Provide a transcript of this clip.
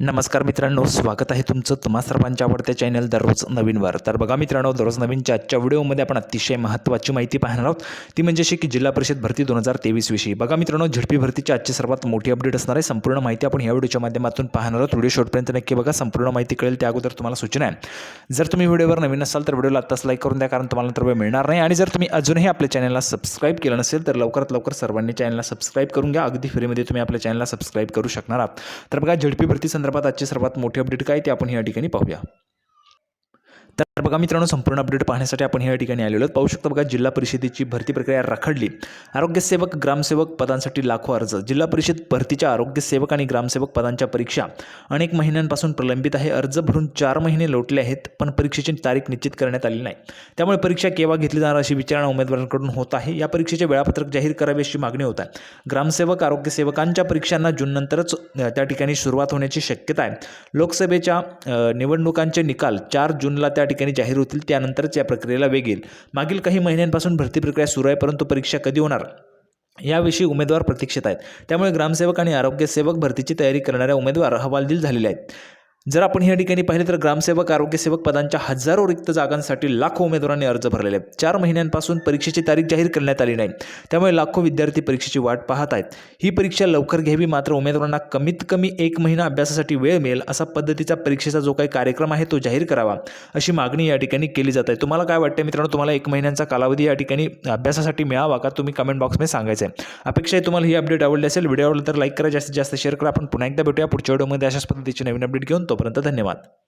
नमस्कार मित्रांनो स्वागत आहे तुमचं तुम्हा सर्वांच्या आवडत्या चॅनल दररोज नवीनवर तर बघा मित्रांनो दररोज नवीनच्या आजच्या व्हिडिओमध्ये आपण अतिशय महत्त्वाची माहिती पाहणार आहोत. ती म्हणजे अशी की जिल्हा परिषद भरती दोन हजार तेवीस विषयी. बघा मित्रांनो झडपी भरतीची आजची सर्वात मोठी अपडेट असणार आहे. संपूर्ण माहिती आपण या व्हिडिओच्या माध्यमातून पाहणार आहोत. व्हिडिओ शॉर्टपर्यंत नक्की बघा. संपूर्ण माहिती कळेल त्या अगोदर तुम्हाला सूचना आहे. जर तुम्ही व्हिडिओवर नवीन असाल तर व्हिडिओला आत्ताच लाईक करून द्या कारण तुम्हाला तर वेळ मिळणार नाही. आणि जर तुम्ही अजूनही आपल्या चॅनलला सबस्क्राईब केलं नसेल तर लवकरात लवकर सर्वांनी चॅनलला सबस्क्राईब करून घ्या. अगदी फ्रीमध्ये तुम्ही आपल्या चॅनलला सबस्क्राईब करू शकणार आहात. तर बघा झडपी भरती संदर्भात आजची सर्वात मोठी अपडेट काय ते आपण या ठिकाणी पाहूया. तर बघा मित्रांनो संपूर्ण अपडेट पाहण्यासाठी आपण या ठिकाणी आलेलो आहोत. पाहू शकता बघा जिल्हा परिषदेची भरती प्रक्रिया रखडली. आरोग्यसेवक ग्रामसेवक पदांसाठी लाखो अर्ज. जिल्हा परिषद भरतीच्या आरोग्यसेवक आणि ग्रामसेवक पदांच्या परीक्षा अनेक महिन्यांपासून प्रलंबित आहे. अर्ज भरून चार महिने लोटले आहेत पण परीक्षेची तारीख निश्चित करण्यात आली नाही. त्यामुळे परीक्षा केव्हा घेतली जाणार अशी विचारणा उमेदवारांकडून होत आहे. या परीक्षेचे वेळापत्रक जाहीर करावे अशी मागणी होत आहे. ग्रामसेवक आरोग्यसेवकांच्या परीक्षांना जूननंतरच त्या ठिकाणी सुरुवात होण्याची शक्यता आहे. लोकसभेच्या निवडणुकांचे निकाल चार जूनला त्या ठिकाणी जाहीर होतील त्यानंतरच या प्रक्रियेला वेग येईल. मागील काही महिन्यांपासून भरती प्रक्रिया सुरू आहे परंतु परीक्षा कधी होणार? याविषयी उमेदवार प्रतीक्षेत आहेत. त्यामुळे ग्रामसेवक आणि आरोग्यसेवक भरतीची तयारी करणाऱ्या उमेदवार हवालदिल झालेले आहेत. जर आपण या ठिकाणी पाहिले तर ग्रामसेवक आरोग्यसेवक पदांच्या हजारो रिक्त जागांसाठी लाखो उमेदवारांनी अर्ज भरलेले आहेत. चार महिन्यांपासून परीक्षेची तारीख जाहीर करण्यात आली नाही. त्यामुळे लाखो विद्यार्थी परीक्षेची वाट पाहत आहेत. ही परीक्षा लवकर घ्यावी मात्र उमेदवारांना कमीत कमी एक महिना अभ्यासासाठी वेळ मिळेल असा पद्धतीचा परीक्षेचा जो काही कार्यक्रम आहे तो जाहीर करावा अशी मागणी या ठिकाणी केली जात आहे. तुम्हाला काय वाटतं मित्रांनो? तुम्हाला एक महिन्यांचा कालावधी या ठिकाणी अभ्यासासाठी मिळावा का? तुम्ही कमेंट बॉक्समध्ये सांगायचं आहे. अपेक्षा आहे तुम्हाला ही अपडेट आवडली असेल व्हिडिओ आवडला तर लाईक करा जास्तीत जास्त शेअर करा. आपण पुन्हा एकदा भेटूया पुढच्या व्हिडिओमध्ये अशाच पद्धतीची नवीन अपडेट घेऊन तो तोपर्यंत धन्यवाद.